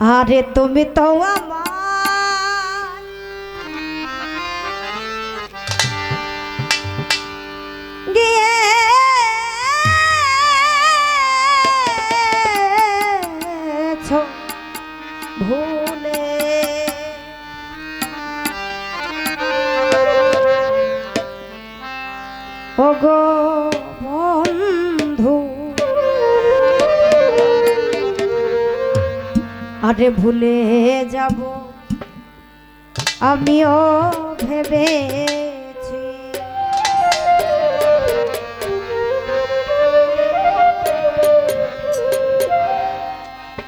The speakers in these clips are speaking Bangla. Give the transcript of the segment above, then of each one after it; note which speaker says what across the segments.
Speaker 1: আরে তুমি তো আমার। গিয়েছ ভুলে। আরে ভুলে যাব। আমিও ভেবেছি।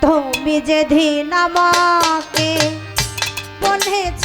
Speaker 1: তুমি যেদিন আমাকে বলেছ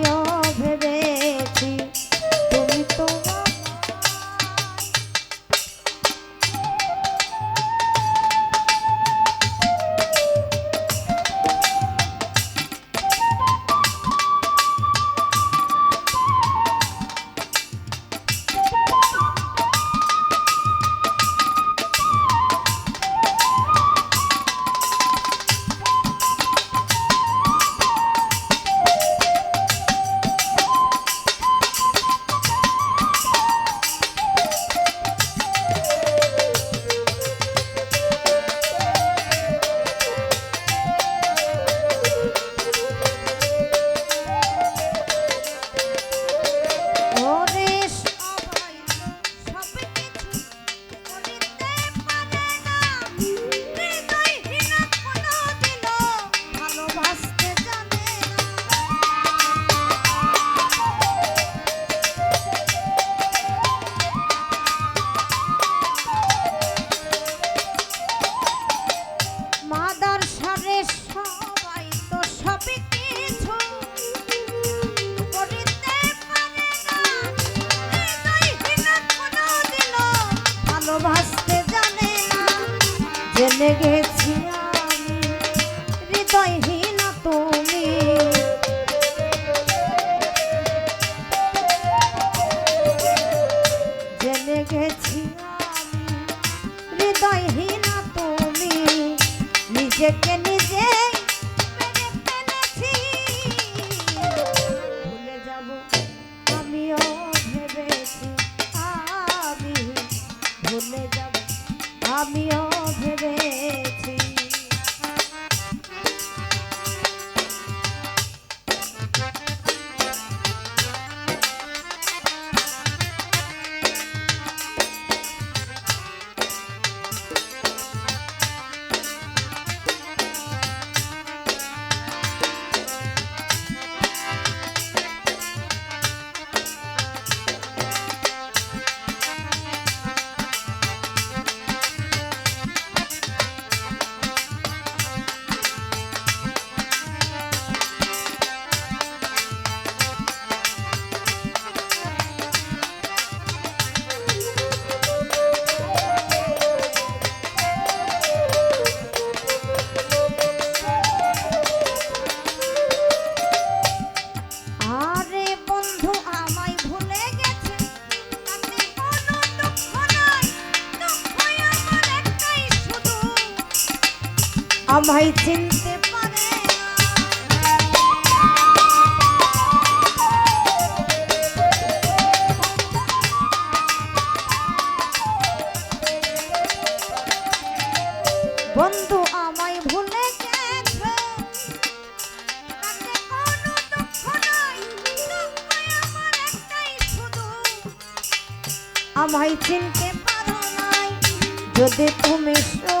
Speaker 1: জেনে গেছি আমি। হৃদয়হীন তুমি। গেছি আমি। হৃদয়হীন তুমি। নিজেকে নিজে আমিও আমায় চিনতে পারে বন্ধু আমায় ভুলে গেছে আমায় চিনতে পারো নাই যদি তুমি সুখ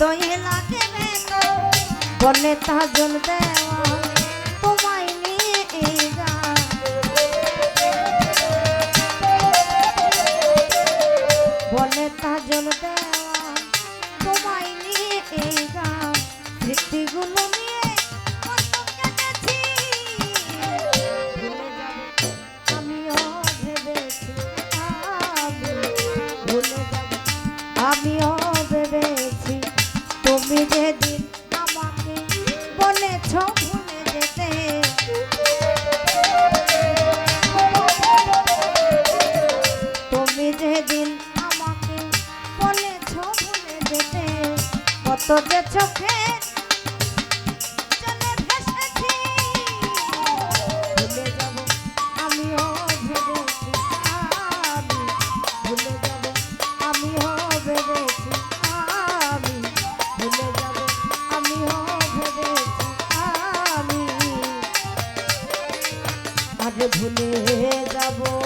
Speaker 1: বেদনা বলে তাজল দেওয়া ভুলে যাব